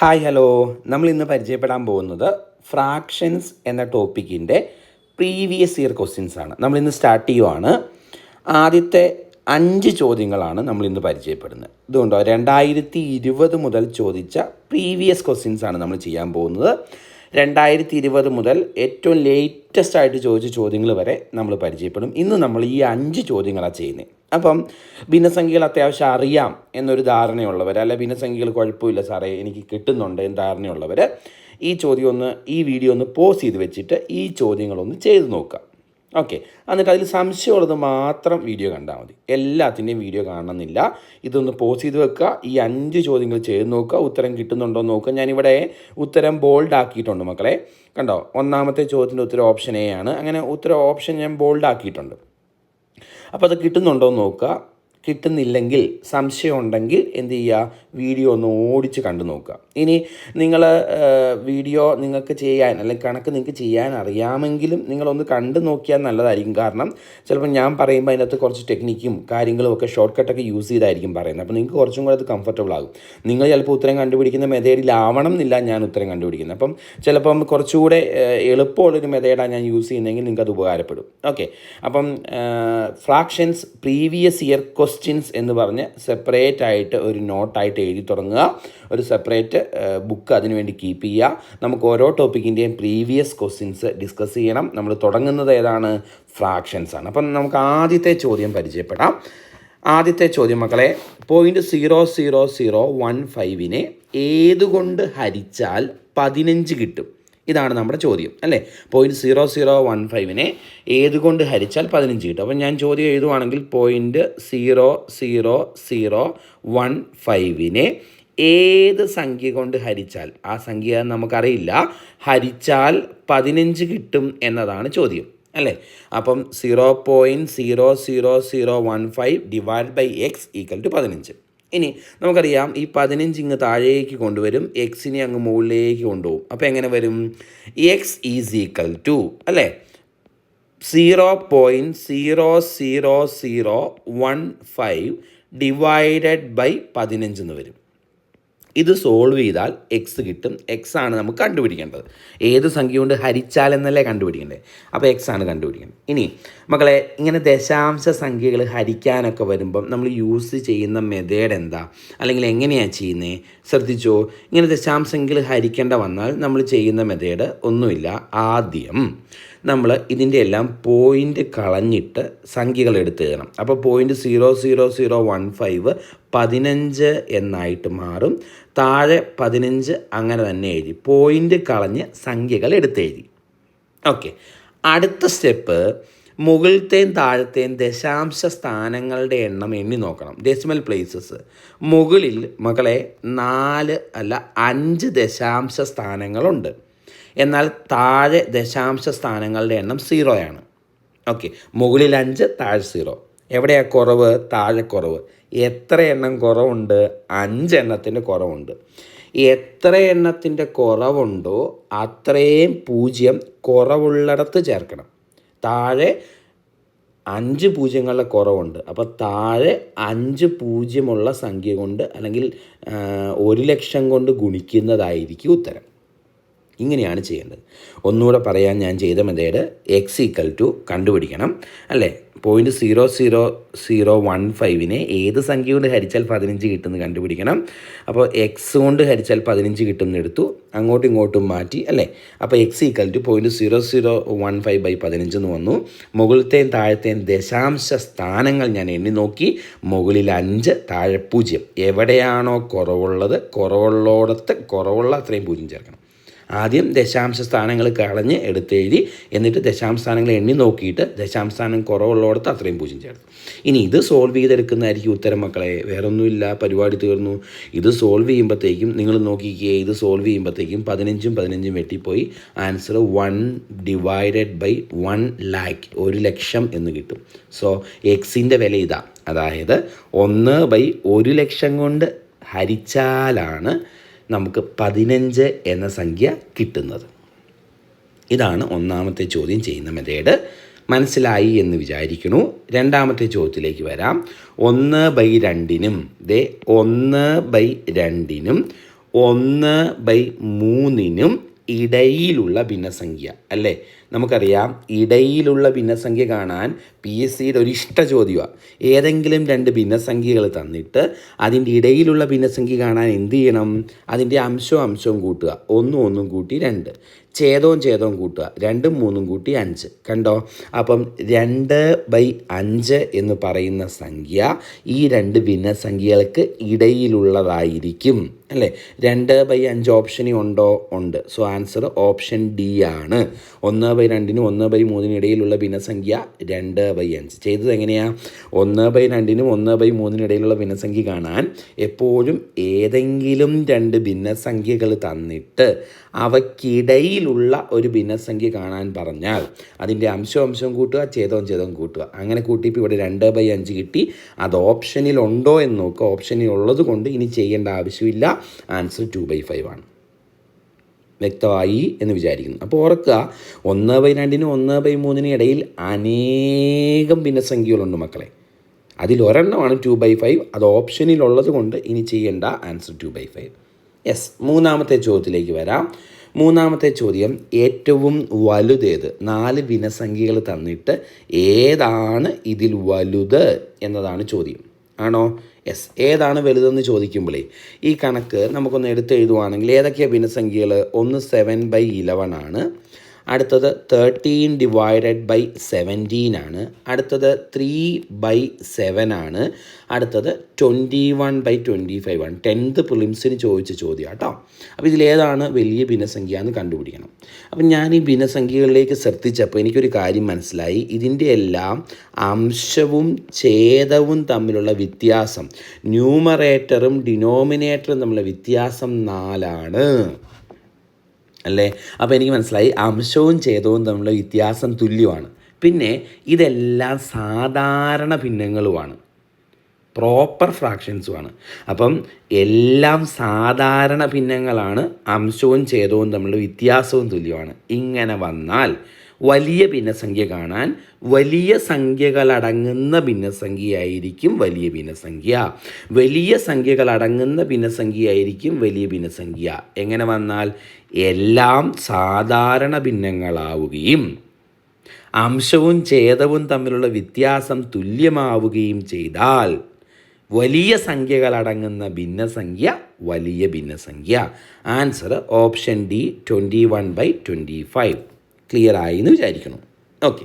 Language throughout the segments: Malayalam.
Hi hello. നമ്മൾ ഇന്ന് പരിചയപ്പെടാൻ പോകുന്നത് ഫ്രാക്ഷൻസ് എന്ന ടോപ്പിക്കിന്റെ പ്രീവിയസ് ഇയർ ക്വസ്റ്റ്യൻസ് ആണ്. നമ്മൾ ഇന്ന് സ്റ്റാർട്ട് ചെയ്യുവാണ്. ആദ്യത്തെ അഞ്ച് ചോദ്യങ്ങളാണ് നമ്മൾ ഇന്ന് പരിചയപ്പെടുന്നത്. ഇതുകൊണ്ടോ രണ്ടായിരത്തി ഇരുപത് മുതൽ ചോദിച്ച പ്രീവിയസ് ക്വസ്റ്റ്യൻസ് ആണ് നമ്മൾ ചെയ്യാൻ പോകുന്നത്. രണ്ടായിരത്തി ഇരുപത് മുതൽ ഏറ്റവും ലേറ്റസ്റ്റ് ആയിട്ട് ചോദിച്ച ചോദ്യങ്ങൾ വരെ നമ്മൾ പരിചയപ്പെടും. ഇന്ന് നമ്മൾ ഈ അഞ്ച് ചോദ്യങ്ങളാണ് ചെയ്യുന്നത്. അപ്പം ഭിന്നസംഖ്യകൾ അത്യാവശ്യം അറിയാം എന്നൊരു ധാരണയുള്ളവർ അല്ലെ ഭിന്നസംഖ്യകൾ കുഴപ്പമില്ല സാറേ എനിക്ക് കിട്ടുന്നുണ്ട് എന്ന് ധാരണയുള്ളവർ ഈ ചോദ്യം ഒന്ന് ഈ വീഡിയോ ഒന്ന് പോസ് ചെയ്ത് വെച്ചിട്ട് ഈ ചോദ്യങ്ങളൊന്ന് ചെയ്ത് നോക്കുക. ഓക്കെ. എന്നിട്ട് അതിൽ സംശയമുള്ളത് മാത്രം വീഡിയോ കണ്ടാൽ മതി. എല്ലാത്തിന്റെയും വീഡിയോ കാണണമെന്നില്ല. ഇതൊന്ന് പോസ് ചെയ്ത് വെക്കുക. ഈ അഞ്ച് ചോദ്യങ്ങൾ ചെയ്ത് നോക്കുക. ഉത്തരം കിട്ടുന്നുണ്ടോ എന്ന് നോക്കുക. ഞാനിവിടെ ഉത്തരം ബോൾഡ് ആക്കിയിട്ടുണ്ട് മക്കളെ. കണ്ടോ? ഒന്നാമത്തെ ചോദ്യത്തിന്റെ ഉത്തരം ഓപ്ഷൻ എ ആണ്. അങ്ങനെ ഉത്തരം ഓപ്ഷൻ ഞാൻ ബോൾഡ് ആക്കിയിട്ടുണ്ട്. അപ്പോൾ അത് കിട്ടുന്നുണ്ടോ എന്ന് നോക്കുക. കിട്ടുന്നില്ലെങ്കിൽ സംശയം ഉണ്ടെങ്കിൽ എന്ത് ചെയ്യുക? വീഡിയോ ഒന്ന് ഓടിച്ച് കണ്ടു നോക്കുക. ഇനി നിങ്ങൾ വീഡിയോ നിങ്ങൾക്ക് ചെയ്യാൻ അല്ലെങ്കിൽ കണക്ക് നിങ്ങൾക്ക് ചെയ്യാൻ അറിയാമെങ്കിലും നിങ്ങളൊന്ന് കണ്ടു നോക്കിയാൽ നല്ലതായിരിക്കും. കാരണം ചിലപ്പോൾ ഞാൻ പറയുമ്പോൾ അതിനകത്ത് കുറച്ച് ടെക്നിക്കും കാര്യങ്ങളും ഒക്കെ ഷോർട്ട് കട്ടൊക്കെ യൂസ് ചെയ്തായിരിക്കും പറയുന്നത്. അപ്പോൾ നിങ്ങൾക്ക് കുറച്ചും കൂടെ അത് കംഫർട്ടബിൾ ആകും. നിങ്ങൾ ചിലപ്പോൾ ഉത്തരം കണ്ടുപിടിക്കുന്ന മെതേഡിലാവണം എന്നില്ല ഞാൻ ഉത്തരം കണ്ടുപിടിക്കുന്നത്. അപ്പം ചിലപ്പം കുറച്ചുകൂടെ എളുപ്പമുള്ളൊരു മെതേഡാണ് ഞാൻ യൂസ് ചെയ്യുന്നതെങ്കിൽ നിങ്ങൾക്ക് അത് ഉപകാരപ്പെടും. ഓക്കെ അപ്പം ഫ്രാക്ഷൻസ് പ്രീവിയസ് ഇയർ ക്വസ്റ്റ്യൻസ് എന്ന് പറഞ്ഞ് സെപ്പറേറ്റ് ആയിട്ട് ഒരു നോട്ടായിട്ട് എഴുതി തുടങ്ങുക. ഒരു സെപ്പറേറ്റ് ബുക്ക് അതിനുവേണ്ടി കീപ്പ് ചെയ്യുക. നമുക്ക് ഓരോ ടോപ്പിക്കിന്റെയും പ്രീവിയസ് ക്വസ്റ്റ്യൻസ് ഡിസ്കസ് ചെയ്യണം. നമ്മൾ തുടങ്ങുന്നത് ഏതാണ്? ഫ്രാക്ഷൻസ് ആണ്. അപ്പം നമുക്ക് ആദ്യത്തെ ചോദ്യം പരിചയപ്പെടാം. ആദ്യത്തെ ചോദ്യം മക്കളെ point zero zero zero one ഫൈവിനെ ഏതുകൊണ്ട് ഹരിച്ചാൽ പതിനഞ്ച് കിട്ടും? ഇതാണ് നമ്മുടെ ചോദ്യം അല്ലേ? പോയിന്റ് സീറോ സീറോ വൺ ഫൈവിനെ ഏതുകൊണ്ട് ഹരിച്ചാൽ പതിനഞ്ച് കിട്ടും? അപ്പം ഞാൻ ചോദ്യം എഴുതുവാണെങ്കിൽ point zero zero zero one ഫൈവിനെ ഏത് സംഖ്യ കൊണ്ട് ഹരിച്ചാൽ? ആ സംഖ്യ നമുക്കറിയില്ല. ഹരിച്ചാൽ പതിനഞ്ച് കിട്ടും എന്നതാണ് ചോദ്യം അല്ലേ? അപ്പം zero point zero zero zero one five divide by X equal to പതിനഞ്ച്. ഇനി നമുക്കറിയാം ഈ പതിനഞ്ച് ഇങ്ങ് താഴേക്ക് കൊണ്ടുവരും എക്സിനെ അങ്ങ് മുകളിലേക്ക് കൊണ്ടുപോകും. അപ്പോൾ എങ്ങനെ വരും? എക്സ് ഈസ് ഈക്വൽ ടു അല്ലേ? Zero point zero zero zero one five divided by പതിനഞ്ച് എന്ന് വരും. ഇത് സോൾവ് ചെയ്താൽ എക്സ് കിട്ടും. എക്സ് ആണ് നമുക്ക് കണ്ടുപിടിക്കേണ്ടത്. ഏത് സംഖ്യ കൊണ്ട് ഹരിച്ചാൽ എന്നല്ലേ കണ്ടുപിടിക്കേണ്ടത്? അപ്പോൾ എക്സ് ആണ് കണ്ടുപിടിക്കേണ്ടത്. ഇനി മക്കളെ ഇങ്ങനെ ദശാംശ സംഖ്യകൾ ഹരിക്കാനൊക്കെ വരുമ്പം നമ്മൾ യൂസ് ചെയ്യുന്ന മെത്തേഡ് എന്താ? അല്ലെങ്കിൽ എങ്ങനെയാണ് ചെയ്യുന്നത് ശ്രദ്ധിച്ചോ? ഇങ്ങനെ ദശാംശങ്ങൾ ഹരിക്കേണ്ട വന്നാൽ നമ്മൾ ചെയ്യുന്ന മെത്തേഡ് ഒന്നുമില്ല. ആദ്യം നമ്മൾ ഇതിന്റെ എല്ലാം പോയിന്റ് കളഞ്ഞിട്ട് സംഖ്യകൾ എടുത്ത് തരണം അപ്പോൾ point zero zero zero one five പതിനഞ്ച് എന്നായിട്ട് മാറും. താഴെ പതിനഞ്ച് അങ്ങനെ തന്നെ എഴുതി. പോയിന്റ് കളഞ്ഞ് സംഖ്യകൾ എടുത്തെഴുതി ഓക്കെ അടുത്ത സ്റ്റെപ്പ് മുകളിലത്തെയും താഴത്തെയും ദശാംശ സ്ഥാനങ്ങളുടെ എണ്ണം എണ്ണി നോക്കണം. ഡെസിമൽ പ്ലേസസ് മുകളിൽ മകളെ നാല് അല്ല അഞ്ച് ദശാംശ സ്ഥാനങ്ങളുണ്ട്. എന്നാൽ താഴെ ദശാംശ സ്ഥാനങ്ങളുടെ എണ്ണം സീറോയാണ് ഓക്കെ മുകളിൽ അഞ്ച് താഴെ സീറോ എവിടെയാ കുറവ്? താഴെ കുറവ്. എത്ര എണ്ണം കുറവുണ്ട്? അഞ്ച് എണ്ണത്തിന്റെ കുറവുണ്ട്. എത്ര എണ്ണത്തിന്റെ കുറവുണ്ടോ അത്രയും പൂജ്യം കുറവുള്ളിടത്ത് ചേർക്കണം. താഴെ അഞ്ച് പൂജ്യങ്ങളുടെ കുറവുണ്ട്. അപ്പോൾ താഴെ അഞ്ച് പൂജ്യമുള്ള സംഖ്യ കൊണ്ട് അല്ലെങ്കിൽ ഒരു ലക്ഷം കൊണ്ട് ഗുണിക്കുന്നതായിരിക്കും ഉത്തരം. ഇങ്ങനെയാണ് ചെയ്യേണ്ടത്. ഒന്നുകൂടെ പറയാൻ ഞാൻ ചെയ്ത മെത്തേഡ് എക്സ് ഈക്വൽ ടു കണ്ടുപിടിക്കണം അല്ലേ? Point zero zero zero one ഫൈവിനെ ഏത് സംഖ്യ കൊണ്ട് ഹരിച്ചാൽ പതിനഞ്ച് കിട്ടുമെന്ന് കണ്ടുപിടിക്കണം. അപ്പോൾ എക്സ് കൊണ്ട് ഹരിച്ചാൽ പതിനഞ്ച് കിട്ടുമെന്ന് എടുത്തു. അങ്ങോട്ടും ഇങ്ങോട്ടും മാറ്റി അല്ലേ? അപ്പോൾ X equal to point zero zero one five by പതിനഞ്ച് എന്ന് വന്നു. മുകളിലത്തെയും താഴത്തെയും ദശാംശ സ്ഥാനങ്ങൾ ഞാൻ എണ്ണി നോക്കി. മുകളിൽ അഞ്ച് താഴെ പൂജ്യം. എവിടെയാണോ കുറവുള്ളത് കുറവുള്ളോടത്ത് കുറവുള്ള അത്രയും പൂജ്യം ചേർക്കണം. ആദ്യം ദശാംശ സ്ഥാനങ്ങൾ കളഞ്ഞ് എടുത്തെഴുതി എന്നിട്ട് ദശാംശ സ്ഥാനങ്ങൾ എണ്ണി നോക്കിയിട്ട് ദശാംശ സ്ഥാനം കുറവുള്ളിടത്ത് അത്രയും പൂജ്യം ചേർത്ത്. ഇനി ഇത് സോൾവ് ചെയ്തെടുക്കുന്നതായിരിക്കും ഉത്തരം മക്കളെ. വേറൊന്നുമില്ല. പരിപാടി തീർന്നു. ഇത് സോൾവ് ചെയ്യുമ്പോഴത്തേക്കും നിങ്ങൾ നോക്കിക്കേ ഇത് സോൾവ് ചെയ്യുമ്പോഴത്തേക്കും പതിനഞ്ചും പതിനഞ്ചും വെട്ടിപ്പോയി. Answer one divided by one lakh ഒരു ലക്ഷം എന്ന് കിട്ടും. സോ എക്സിന്റെ വില ഇതാ. അതായത് ഒന്ന് ബൈ ഒരു ലക്ഷം കൊണ്ട് ഹരിച്ചാലാണ് നമുക്ക് പതിനഞ്ച് എന്ന സംഖ്യ കിട്ടുന്നത്. ഇതാണ് ഒന്നാമത്തെ ചോദ്യം ചെയ്യുന്ന മെത്തേഡ് മനസ്സിലായി എന്ന് വിചാരിക്കുന്നു. രണ്ടാമത്തെ ചോദ്യത്തിലേക്ക് വരാം. ഒന്ന് ബൈ രണ്ടിനും ദേ ഒന്ന് ബൈ രണ്ടിനും ഒന്ന് ബൈ മൂന്നിനും ഇടയിലുള്ള ഭിന്നസംഖ്യ അല്ലേ? നമുക്കറിയാം ഇടയിലുള്ള ഭിന്നസംഖ്യ കാണാൻ പി എസ് സിയുടെ ഒരു ഇഷ്ട ചോദ്യമാണ് ഏതെങ്കിലും രണ്ട് ഭിന്നസംഖ്യകൾ തന്നിട്ട് അതിന്റെ ഇടയിലുള്ള ഭിന്നസംഖ്യ കാണാൻ എന്ത് ചെയ്യണം? അതിന്റെ അംശവും അംശവും കൂട്ടുക. ഒന്നും ഒന്നും കൂട്ടി രണ്ട്. ഛേദവും ഛേദവും കൂട്ടുക. രണ്ടും മൂന്നും കൂട്ടി അഞ്ച്. കണ്ടോ? അപ്പം രണ്ട് ബൈ അഞ്ച് എന്ന് പറയുന്ന സംഖ്യ ഈ രണ്ട് ഭിന്നസംഖ്യകൾക്ക് ഇടയിലുള്ളതായിരിക്കും. അല്ലേ? രണ്ട് ബൈ അഞ്ച് ഓപ്ഷനി ഉണ്ടോ? ഉണ്ട്. സോ ആൻസർ ഓപ്ഷൻ ഡി ആണ്. ഒന്ന് ബൈ രണ്ടിനും ഒന്ന് ബൈ മൂന്നിനും ഇടയിലുള്ള ഭിന്നസംഖ്യ രണ്ട് ബൈ അഞ്ച്. ചെയ്തത് എങ്ങനെയാണ് ഒന്ന് ബൈ രണ്ടിനും ഒന്ന് ബൈ മൂന്നിനും ഇടയിലുള്ള ഭിന്നസംഖ്യ കാണാൻ എപ്പോഴും ഏതെങ്കിലും രണ്ട് ഭിന്നസംഖ്യകൾ തന്നിട്ട് അവയ്ക്കിടയിലുള്ള ഒരു ഭിന്നസംഖ്യ കാണാൻ പറഞ്ഞാൽ അതിന്റെ അംശം അംശം കൂട്ടുക ഛേദവും ഛേദവും കൂട്ടുക. അങ്ങനെ കൂട്ടിയപ്പോൾ ഇവിടെ രണ്ട് ബൈ അഞ്ച് കിട്ടി. അത് ഓപ്ഷനിൽ ഉണ്ടോ എന്ന് നോക്കുക. ഓപ്ഷനിൽ ഉള്ളത് കൊണ്ട് ഇനി ചെയ്യേണ്ട ആവശ്യമില്ല. ആൻസർ ടു ബൈ ഫൈവ് ആണ്. വ്യക്തമായി എന്ന് വിചാരിക്കുന്നു. അപ്പോൾ ഓർക്കുക ഒന്ന് ബൈ രണ്ടിനും ഒന്ന് ബൈ മൂന്നിനും ഇടയിൽ അനേകം ഭിന്നസംഖ്യകളുണ്ട് മക്കളെ. അതിൽ ഒരെണ്ണമാണ് ടു ബൈ ഫൈവ്. അത് ഓപ്ഷനിലുള്ളത് കൊണ്ട് ഇനി ചെയ്യേണ്ട answer two by five. Yes മൂന്നാമത്തെ ചോദ്യത്തിലേക്ക് വരാം. മൂന്നാമത്തെ ചോദ്യം ഏറ്റവും വലുതേത്? നാല് ഭിന്നസംഖ്യകൾ തന്നിട്ട് ഏതാണ് ഇതിൽ വലുത് എന്നതാണ് ചോദ്യം. ആണോ? എസ് ഏതാണ് വലുതെന്ന് ചോദിക്കുമ്പോഴേ ഈ കണക്ക് നമുക്കൊന്ന് എടുത്ത് എഴുതുവാണെങ്കിൽ ഏതൊക്കെയാണ് ഭിന്നസംഖ്യകൾ ഒന്ന് സെവൻ ബൈ ഇലവൻ ആണ്. അടുത്തത് തേർട്ടീൻ ഡിവൈഡഡ് ബൈ സെവന്റീൻ ആണ്. അടുത്തത് ത്രീ ബൈ സെവൻ ആണ്. അടുത്തത് twenty one by twenty five ആണ്. ടെൻത്ത് പ്രിലിംസിന് ചോദിച്ച ചോദ്യം കേട്ടോ അപ്പോൾ ഇതിലേതാണ് വലിയ ഭിന്നസംഖ്യ എന്ന് കണ്ടുപിടിക്കണം. അപ്പം ഞാൻ ഈ ഭിന്നസംഖ്യകളിലേക്ക് ശ്രദ്ധിച്ചപ്പോൾ എനിക്കൊരു കാര്യം മനസ്സിലായി. ഇതിന്റെ എല്ലാം അംശവും ഛേദവും തമ്മിലുള്ള വ്യത്യാസം. ന്യൂമറേറ്ററും ഡിനോമിനേറ്ററും തമ്മിലുള്ള വ്യത്യാസം നാലാണ്. അല്ലേ? അപ്പോൾ എനിക്ക് മനസ്സിലായി അംശവും ഛേദവും തമ്മിലുള്ള വ്യത്യാസം തുല്യമാണ്. പിന്നെ ഇതെല്ലാം സാധാരണ ഭിന്നങ്ങളുമാണ്. പ്രോപ്പർ ഫ്രാക്ഷൻസുമാണ് അപ്പം എല്ലാം സാധാരണ ഭിന്നങ്ങളാണ് അംശവും ഛേദവും തമ്മിലുള്ള വ്യത്യാസവും തുല്യമാണ്. ഇങ്ങനെ വന്നാൽ വലിയ ഭിന്നസംഖ്യ കാണാൻ വലിയ സംഖ്യകളടങ്ങുന്ന ഭിന്നസംഖ്യയായിരിക്കും വലിയ ഭിന്നസംഖ്യ. വലിയ സംഖ്യകളടങ്ങുന്ന ഭിന്നസംഖ്യയായിരിക്കും വലിയ ഭിന്നസംഖ്യ. എങ്ങനെ വന്നാൽ? എല്ലാം സാധാരണ ഭിന്നങ്ങളാവുകയും അംശവും ഛേദവും തമ്മിലുള്ള വ്യത്യാസം തുല്യമാവുകയും ചെയ്താൽ വലിയ സംഖ്യകളടങ്ങുന്ന ഭിന്നസംഖ്യ വലിയ ഭിന്നസംഖ്യ. Answer option D twenty one by twenty five. Clear ആയി എന്ന് വിചാരിക്കണം ഓക്കെ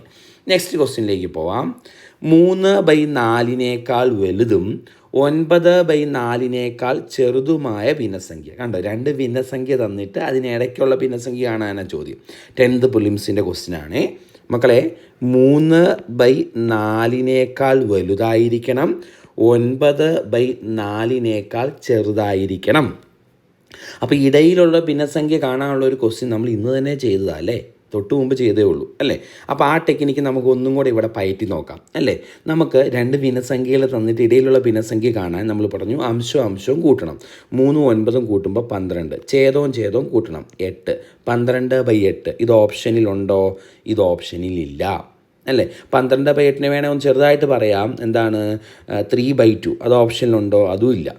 നെക്സ്റ്റ് ക്വസ്റ്റ്യനിലേക്ക് പോവാം. മൂന്ന് ബൈ നാലിനേക്കാൾ വലുതും ഒൻപത് ബൈ നാലിനേക്കാൾ ചെറുതുമായ ഭിന്നസംഖ്യ. കണ്ടോ? രണ്ട് ഭിന്നസംഖ്യ തന്നിട്ട് അതിനിടയ്ക്കുള്ള ഭിന്നസംഖ്യ കാണാനാണ് ചോദ്യം. ടെൻത്ത് പുലിംസിന്റെ ക്വസ്റ്റ്യനാണ് മക്കളെ മൂന്ന് ബൈ നാലിനേക്കാൾ വലുതായിരിക്കണം ഒൻപത് ബൈ നാലിനേക്കാൾ ചെറുതായിരിക്കണം. അപ്പോൾ ഇടയിലുള്ള ഭിന്നസംഖ്യ കാണാനുള്ള ഒരു ക്വസ്റ്റ്യൻ നമ്മൾ ഇന്ന് തന്നെ ചെയ്തതാണ് അല്ലേ? തൊട്ട് മുമ്പ് ചെയ്തേ ഉള്ളൂ അല്ലേ? അപ്പോൾ ആ ടെക്നിക്ക് നമുക്ക് ഒന്നും കൂടെ ഇവിടെ പയറ്റി നോക്കാം അല്ലേ? നമുക്ക് രണ്ട് ഭിന്നസംഖ്യകൾ തന്നിട്ട് ഇടയിലുള്ള ഭിന്നസംഖ്യ കാണാൻ നമ്മൾ പറഞ്ഞു അംശവും അംശവും കൂട്ടണം. മൂന്നും ഒൻപതും കൂട്ടുമ്പോൾ പന്ത്രണ്ട്. ഛേദവും ഛേദവും കൂട്ടണം. എട്ട്. പന്ത്രണ്ട് ബൈ എട്ട്. ഇത് ഓപ്ഷനിലുണ്ടോ ഇത് ഓപ്ഷനിലില്ല അല്ലേ? പന്ത്രണ്ട് ബൈ എട്ടിന് വേണേൽ ഒന്ന് ചെറുതായിട്ട് പറയാം. എന്താണ്? ത്രീ ബൈ ടു അത് ഓപ്ഷനിലുണ്ടോ അതും ഇല്ല.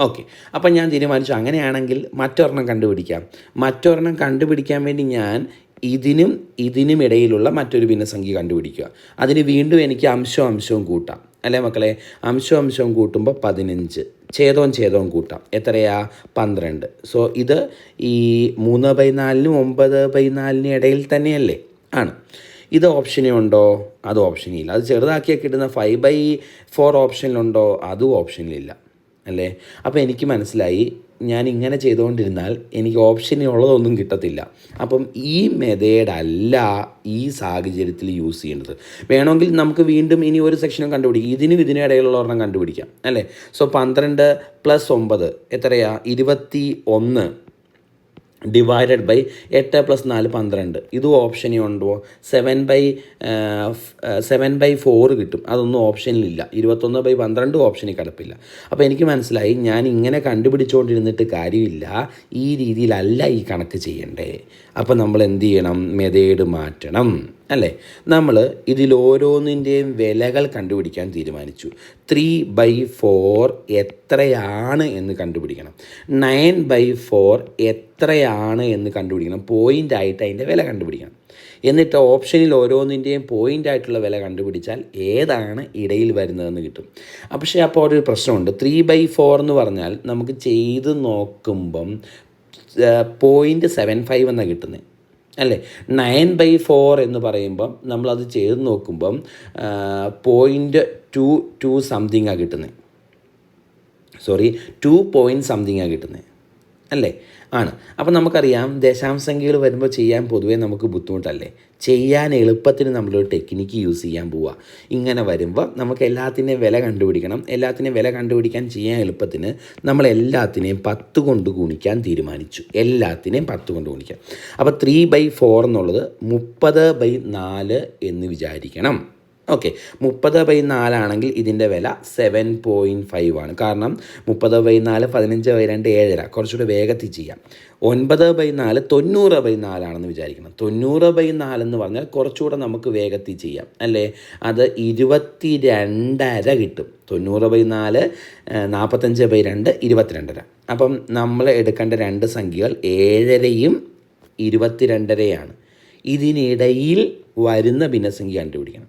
ഓക്കെ. അപ്പം ഞാൻ തീരുമാനിച്ചു. അങ്ങനെയാണെങ്കിൽ മറ്റൊരെണ്ണം കണ്ടുപിടിക്കാം. മറ്റൊരെണ്ണം കണ്ടുപിടിക്കാൻ വേണ്ടി ഞാൻ ഇതിനും ഇതിനും ഇടയിലുള്ള മറ്റൊരു ഭിന്നസംഖ്യ കണ്ടുപിടിക്കുക. അതിന് വീണ്ടും എനിക്ക് അംശവും അംശവും കൂട്ടാം. അല്ലേ മക്കളെ? അംശവും അംശവും കൂട്ടുമ്പോൾ പതിനഞ്ച്. ഛേദവും ഛേദവും കൂട്ടാം. എത്രയാ? പന്ത്രണ്ട്. സോ ഇത് ഈ മൂന്ന് ബൈ നാലിനും ഒമ്പത് ബൈ നാലിനും ഇടയിൽ തന്നെയല്ലേ? ആണ്. ഇത് ഓപ്ഷനേ ഉണ്ടോ? അത് ഓപ്ഷനില്ല അത് ചെറുതാക്കിയാൽ കിട്ടുന്ന ഫൈവ് ബൈ ഫോർ ഓപ്ഷനിലുണ്ടോ അതും ഓപ്ഷനിലില്ല അല്ലേ? അപ്പോൾ എനിക്ക് മനസ്സിലായി ഞാൻ ഇങ്ങനെ ചെയ്തുകൊണ്ടിരുന്നാൽ എനിക്ക് ഓപ്ഷനുള്ളതൊന്നും കിട്ടത്തില്ല. അപ്പം ഈ മെതേഡ് അല്ല ഈ സാഹചര്യത്തിൽ യൂസ് ചെയ്യേണ്ടത്. വേണമെങ്കിൽ നമുക്ക് വീണ്ടും ഇനി ഒരു സെക്ഷനും കണ്ടുപിടിക്കാം. ഇതിനും ഇതിനും ഇടയിലുള്ള ഒരെണ്ണം കണ്ടുപിടിക്കാം. അല്ലേ? സോ പന്ത്രണ്ട് പ്ലസ് ഒമ്പത്. എത്രയാ? ഇരുപത്തി ഒന്ന് ഡിവൈഡഡ് ബൈ എട്ട് പ്ലസ് നാല് പന്ത്രണ്ട്. ഇതും ഓപ്ഷനിൽ ഉണ്ടോ? Seven by seven by four കിട്ടും. അതൊന്നും ഓപ്ഷനിലില്ല ഇരുപത്തൊന്ന് ബൈ പന്ത്രണ്ട് ഓപ്ഷനിൽ കിടപ്പില്ല. അപ്പോൾ എനിക്ക് മനസ്സിലായി ഞാൻ ഇങ്ങനെ കണ്ടുപിടിച്ചുകൊണ്ടിരുന്നിട്ട് കാര്യമില്ല. ഈ രീതിയിലല്ല ഈ കണക്ക് ചെയ്യണ്ടേ. അപ്പോൾ നമ്മൾ എന്ത് ചെയ്യണം? മെതേഡ് മാറ്റണം. അല്ലേ? നമ്മൾ ഇതിൽ ഓരോന്നിന്റെയും വിലകൾ കണ്ടുപിടിക്കാൻ തീരുമാനിച്ചു. ത്രീ ബൈ ഫോർ എത്രയാണ് എന്ന് കണ്ടുപിടിക്കണം. നയൻ ബൈ ഫോർ എത്രയാണ് എന്ന് കണ്ടുപിടിക്കണം. പോയിന്റ് ആയിട്ട് അതിന്റെ വില കണ്ടുപിടിക്കണം. എന്നിട്ട് ഓപ്ഷനിൽ ഓരോന്നിന്റെയും പോയിന്റ് ആയിട്ടുള്ള വില കണ്ടുപിടിച്ചാൽ ഏതാണ് ഇടയിൽ വരുന്നതെന്ന് കിട്ടും. പക്ഷേ അപ്പോൾ ഒരു പ്രശ്നമുണ്ട്. ത്രീ ബൈ ഫോർ എന്ന് പറഞ്ഞാൽ നമുക്ക് ചെയ്ത് നോക്കുമ്പം പോയിന്റ് സെവൻ ഫൈവ് എന്നാണ് കിട്ടുന്നത് അല്ലേ? നയൻ ബൈ ഫോർ എന്ന് പറയുമ്പം നമ്മളത് ചെയ്ത് നോക്കുമ്പം പോയിന്റ് ടു ടു സംതിങ്ങാണ് കിട്ടുന്നത് സോറി ടു പോയിന്റ് സംതിങ്ങാണ് കിട്ടുന്നത് അല്ലേ? ആണ്. അപ്പം നമുക്കറിയാം ദശാംശംഖ്യകൾ വരുമ്പോൾ ചെയ്യാൻ പൊതുവേ നമുക്ക് ബുദ്ധിമുട്ടല്ലേ? ചെയ്യാൻ എളുപ്പത്തിന് നമ്മളൊരു ടെക്നിക്ക് യൂസ് ചെയ്യാൻ പോവുക ഇങ്ങനെ വരുമ്പോൾ നമുക്ക് എല്ലാത്തിന്റെയും വില കണ്ടുപിടിക്കണം. എല്ലാത്തിനെയും വില കണ്ടുപിടിക്കാൻ ചെയ്യാൻ എളുപ്പത്തിന് നമ്മൾ എല്ലാത്തിനെയും പത്ത് കൊണ്ട് ഗുണിക്കാൻ തീരുമാനിച്ചു. എല്ലാത്തിനെയും പത്ത് കൊണ്ട് ഗുണിക്കാം. അപ്പോൾ ത്രീ ബൈ ഫോർ എന്നുള്ളത് മുപ്പത് ബൈ നാല് എന്ന് വിചാരിക്കണം. ഓക്കെ മുപ്പത് ബൈ നാലാണെങ്കിൽ ഇതിന്റെ വില സെവൻ പോയിന്റ് ഫൈവ് ആണ്. കാരണം മുപ്പത് ബൈ നാല് പതിനഞ്ച് ബൈ രണ്ട് ഏഴര. കുറച്ചുകൂടി വേഗത്തിൽ ചെയ്യാം. ഒൻപത് ബൈ നാല് തൊണ്ണൂറ് ബൈ നാലാണെന്ന് വിചാരിക്കണം. തൊണ്ണൂറ് ബൈ നാലെന്ന് പറഞ്ഞാൽ കുറച്ചുകൂടെ നമുക്ക് വേഗത്തിൽ ചെയ്യാം. അല്ലേ? അത് ഇരുപത്തി രണ്ടര കിട്ടും. തൊണ്ണൂറ് ബൈ നാല് നാൽപ്പത്തഞ്ച് ബൈ രണ്ട് ഇരുപത്തിരണ്ടര. അപ്പം നമ്മൾ എടുക്കേണ്ട രണ്ട് സംഖ്യകൾ ഏഴരയും ഇരുപത്തിരണ്ടരയാണ്. ഇതിനിടയിൽ വരുന്ന ഭിന്നസംഖ്യ കണ്ടുപിടിക്കണം.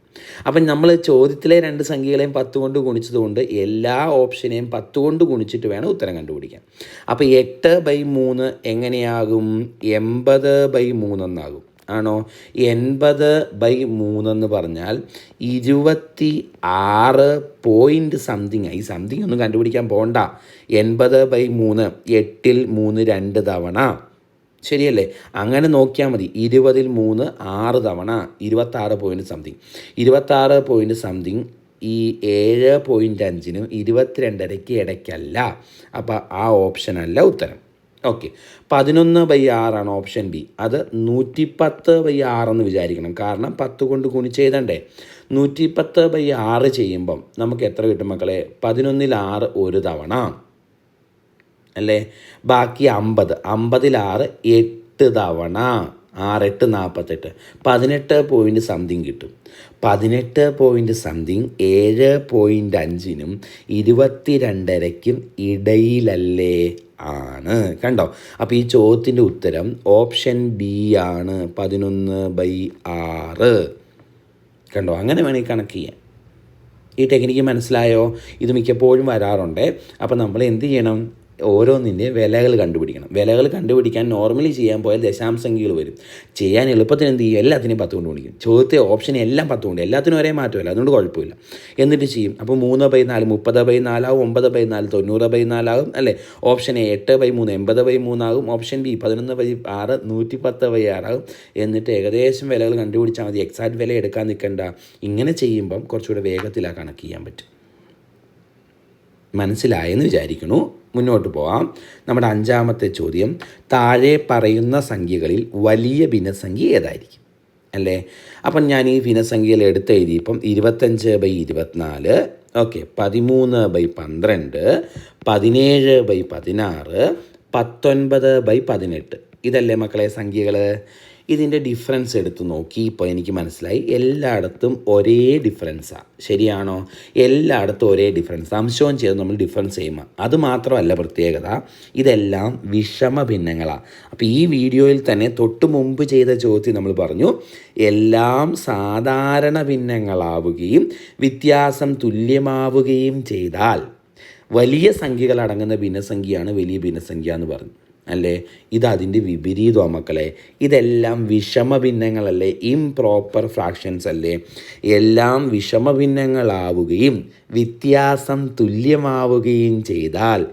അപ്പം നമ്മൾ ചോദ്യത്തിലെ രണ്ട് സംഖ്യകളെയും പത്ത് കൊണ്ട് ഗുണിച്ചതുകൊണ്ട് എല്ലാ ഓപ്ഷനെയും പത്ത് കൊണ്ട് ഗുണിച്ചിട്ട് വേണം ഉത്തരം കണ്ടുപിടിക്കാൻ. അപ്പോൾ എട്ട് ബൈ മൂന്ന് എങ്ങനെയാകും? എൺപത് ബൈ മൂന്നെന്നാകും. ആണോ? എൺപത് ബൈ മൂന്നെന്ന് പറഞ്ഞാൽ ഇരുപത്തി ആറ് പോയിന്റ് സംതിങ് ഈ സംതിങ് ഒന്നും കണ്ടുപിടിക്കാൻ പോണ്ട. എൺപത് ബൈ മൂന്ന്. എട്ടിൽ മൂന്ന് രണ്ട് തവണ. ശരിയല്ലേ? അങ്ങനെ നോക്കിയാൽ മതി. ഇരുപതിൽ മൂന്ന് ആറ് തവണ. ഇരുപത്താറ് പോയിന്റ് സംതിങ് ഇരുപത്താറ് പോയിന്റ് സംതിങ് ഈ ഏഴ് പോയിന്റ് അഞ്ചിനും ഇരുപത്തിരണ്ടരയ്ക്ക് ഇടയ്ക്കല്ല. അപ്പോൾ ആ ഓപ്ഷനല്ല ഉത്തരം. ഓക്കെ പതിനൊന്ന് ബൈ ആറാണ് ഓപ്ഷൻ ബി അത് നൂറ്റിപ്പത്ത് ബൈ ആറെന്ന് വിചാരിക്കണം. കാരണം പത്ത് കൊണ്ട് ഗുണിച്ച് എഴുതണ്ടേ? നൂറ്റിപ്പത്ത് ബൈ ആറ് ചെയ്യുമ്പം നമുക്ക് എത്ര കിട്ടും മക്കളെ? പതിനൊന്നിൽ ആറ് ഒരു തവണ. അല്ലേ? ബാക്കി അമ്പത്. അമ്പതിലാറ് എട്ട് തവണ. ആറെട്ട് നാൽപ്പത്തെട്ട് പതിനെട്ട് പോയിന്റ് സംതിങ് കിട്ടും. പതിനെട്ട് പോയിന്റ് സംതിങ് ഏഴ് പോയിന്റ് അഞ്ചിനും ഇരുപത്തി രണ്ടരയ്ക്കും ഇടയിലല്ലേ ആണ്. കണ്ടോ? അപ്പോൾ ഈ ചോദ്യത്തിന്റെ ഉത്തരം ഓപ്ഷൻ ബി ആണ്. പതിനൊന്ന് ബൈ ആറ്. കണ്ടോ? അങ്ങനെ വേണമെങ്കിൽ കണക്ക് ചെയ്യാം ഈ ടെക്നിക്ക് മനസ്സിലായോ? ഇത് മിക്കപ്പോഴും വരാറുണ്ട്. അപ്പോൾ നമ്മൾ എന്ത് ചെയ്യണം? ഓരോന്നിന്റെ വിലകൾ കണ്ടുപിടിക്കണം. വിലകൾ കണ്ടുപിടിക്കാൻ നോർമലി ചെയ്യാൻ പോയാൽ ദശാംശങ്കികൾ വരും. ചെയ്യാൻ എളുപ്പത്തിന് എന്ത് ചെയ്യും? എല്ലാത്തിനെയും പത്ത് കൊണ്ട് പിടിക്കും ചോദ്യത്തെ ഓപ്ഷൻ എല്ലാം പത്ത് കൊണ്ട് എല്ലാത്തിനും ഒരേ മാറ്റമില്ല. അതുകൊണ്ട് കുഴപ്പമില്ല. എന്നിട്ട് ചെയ്യും. അപ്പോൾ മൂന്ന് ബൈ നാല് മുപ്പത് ബൈ നാലാവും ഒമ്പത് ബൈ നാല് തൊണ്ണൂറ് ബൈ നാലാകും അല്ലേ? ഓപ്ഷൻ എ എട്ട് ബൈ മൂന്ന് എൺപത് ബൈ മൂന്നാകും ഓപ്ഷൻ ബി പതിനൊന്ന് ബൈ ആറ് നൂറ്റി പത്ത് ബൈ ആറാകും എന്നിട്ട് ഏകദേശം വിലകൾ കണ്ടുപിടിച്ചാൽ മതി. എക്സാക്ട് വില എടുക്കാൻ നിൽക്കണ്ട. ഇങ്ങനെ ചെയ്യുമ്പം കുറച്ചുകൂടെ വേഗത്തിലാണ് കണക്ക് ചെയ്യാൻ പറ്റും. മനസ്സിലായെന്ന് വിചാരിക്കുന്നു. മുന്നോട്ട് പോവാം. നമ്മുടെ അഞ്ചാമത്തെ ചോദ്യം താഴെ പറയുന്ന സംഖ്യകളിൽ വലിയ ഭിന്നസംഖ്യ ഏതായിരിക്കും? അല്ലേ? അപ്പം ഞാൻ ഈ ഭിന്നസംഖ്യയിൽ എടുത്ത് എഴുതിയപ്പം ഇരുപത്തഞ്ച് ബൈ ഇരുപത്തിനാല് ഓക്കെ പതിമൂന്ന് ബൈ പന്ത്രണ്ട് പതിനേഴ് ബൈ പതിനാറ് പത്തൊൻപത് ബൈ പതിനെട്ട്. ഇതല്ലേ മക്കളെ സംഖ്യകൾ ഇതിന്റെ ഡിഫറൻസ് എടുത്ത് നോക്കി. ഇപ്പോൾ എനിക്ക് മനസ്സിലായി. എല്ലായിടത്തും ഒരേ ഡിഫറൻസാണ് ശരിയാണോ? എല്ലായിടത്തും ഒരേ ഡിഫറൻസ് അംശവും ചെയ്ത് നമ്മൾ ഡിഫറൻസ് ചെയ്യുമ്പോൾ അത് മാത്രമല്ല പ്രത്യേകത. ഇതെല്ലാം വിഷമ ഭിന്നങ്ങളാണ് അപ്പോൾ ഈ വീഡിയോയിൽ തന്നെ തൊട്ട് മുമ്പ് ചെയ്ത ചോദ്യം നമ്മൾ പറഞ്ഞു. എല്ലാം സാധാരണ ഭിന്നങ്ങളാവുകയും വ്യത്യാസം തുല്യമാവുകയും ചെയ്താൽ വലിയ സംഖ്യകൾ അടങ്ങുന്ന ഭിന്നസംഖ്യയാണ് വലിയ ഭിന്നസംഖ്യ എന്ന് പറഞ്ഞു. അല്ലേ? ഇത് അതിന്റെ വിപരീതമാണ് മക്കളെ. ഇതെല്ലാം വിഷമ ഭിന്നങ്ങളല്ലേ ഇംപ്രോപ്പർ ഫ്രാക്ഷൻസ് അല്ലേ? എല്ലാം വിഷമ ഭിന്നങ്ങളാവുകയും വ്യത്യാസം തുല്യമാവുകയും ചെയ്താൽ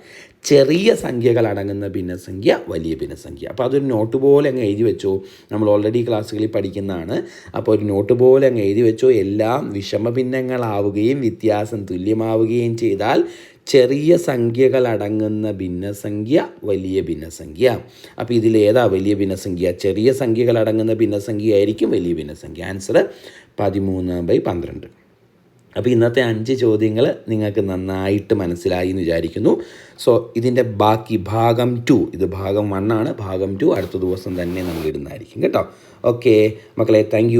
ചെറിയ സംഖ്യകൾ അടങ്ങുന്ന ഭിന്നസംഖ്യ വലിയ ഭിന്നസംഖ്യ. അപ്പോൾ അതൊരു നോട്ട് പോലെ അങ്ങ് എഴുതി വെച്ചോ. നമ്മൾ ഓൾറെഡി ക്ലാസ്സുകളിൽ പഠിക്കുന്നതാണ്. അപ്പോൾ ഒരു നോട്ട് പോലെ അങ്ങ് എഴുതി വെച്ചോ. എല്ലാം വിഷമ ഭിന്നങ്ങളാവുകയും വ്യത്യാസം തുല്യമാവുകയും ചെയ്താൽ ചെറിയ സംഖ്യകൾ അടങ്ങുന്ന ഭിന്നസംഖ്യ വലിയ ഭിന്നസംഖ്യ. അപ്പോൾ ഇതിൽ ഏതാ വലിയ ഭിന്നസംഖ്യ? ചെറിയ സംഖ്യകൾ അടങ്ങുന്ന ഭിന്നസംഖ്യ ആയിരിക്കും വലിയ ഭിന്നസംഖ്യ. ആൻസർ പതിമൂന്ന് ബൈ പന്ത്രണ്ട്. അപ്പോൾ ഇന്നത്തെ അഞ്ച് ചോദ്യങ്ങൾ നിങ്ങൾക്ക് നന്നായിട്ട് മനസ്സിലായി എന്ന് വിചാരിക്കുന്നു. സോ ഇതിന്റെ ബാക്കി ഭാഗം ടു ഇത് ഭാഗം വണ്ണാണ് ഭാഗം ടു അടുത്ത ദിവസം തന്നെ നമ്മൾ ഇടുന്നതായിരിക്കും കേട്ടോ. ഓക്കെ മക്കളെ താങ്ക്